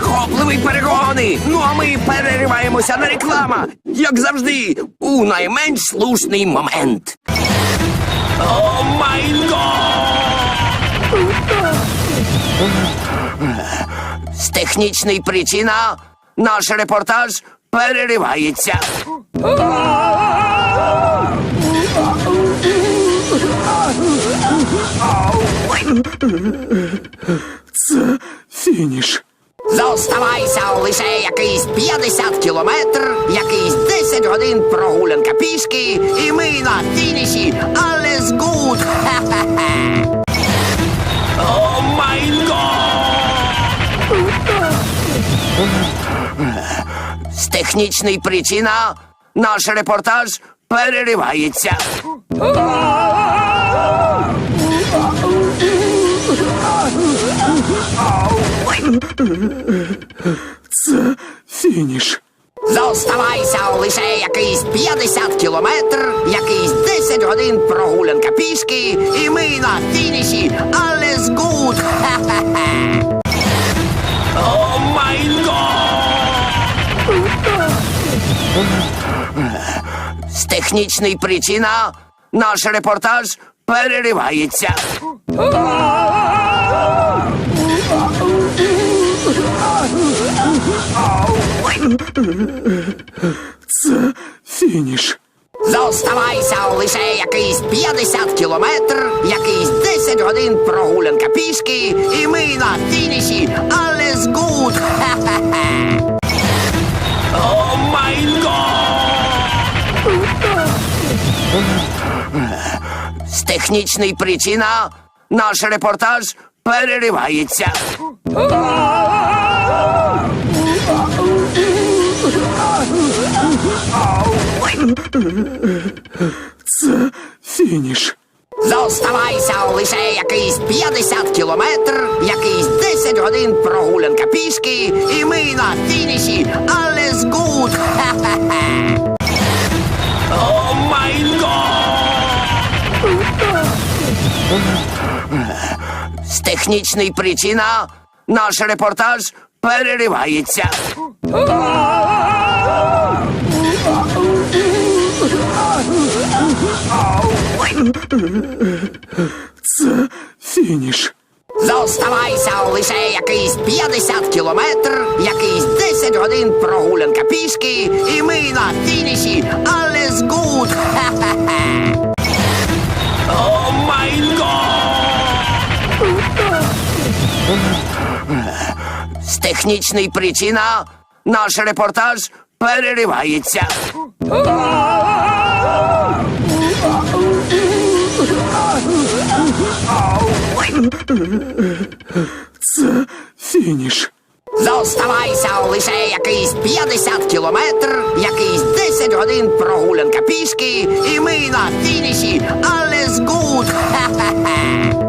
Захопливий перегони! Ну а ми перериваємося на реклама, як завжди, у найменш слушний момент. О май! З технічної причина наш репортаж переривається. Фініш. Зоставайся лише якийсь 50 кілометр, якийсь 10 годин прогулянка пішки, і ми на фініші. Alles gut! О май! З технічної причина наш репортаж переривається. Фініш. Зоставайся лише якийсь 50 кілометр, якийсь 10 годин прогулянка пішки, і ми на фініші. Gut! Хе-хе-хе! О май! З технічної причина наш репортаж переривається. Фініш. Зоставайся лише якийсь 50 кілометр, якийсь 10 годин прогулянка пішки, і ми на фініші. Alles gut! Хе-хе-хе! О май гот! З технічної причина наш репортаж переривається. Фініш. Зоставайся лише якийсь 50 кілометр, якийсь 10 годин прогулянка пішки, і ми на фініші. Alles gut! О май! З технічної причина наш репортаж переривається. Фініш. Зоставайся лише якийсь 50 кілометр, якийсь 10 годин прогулянка пішки, і ми на фініші. Alles gut! О май! З технічної причина наш репортаж переривається. Фініш. Зоставайся лише якийсь 50 кілометр, якийсь 10 годин прогулянка пішки, і ми на фініші. Alles gut! Хе-хе-хе!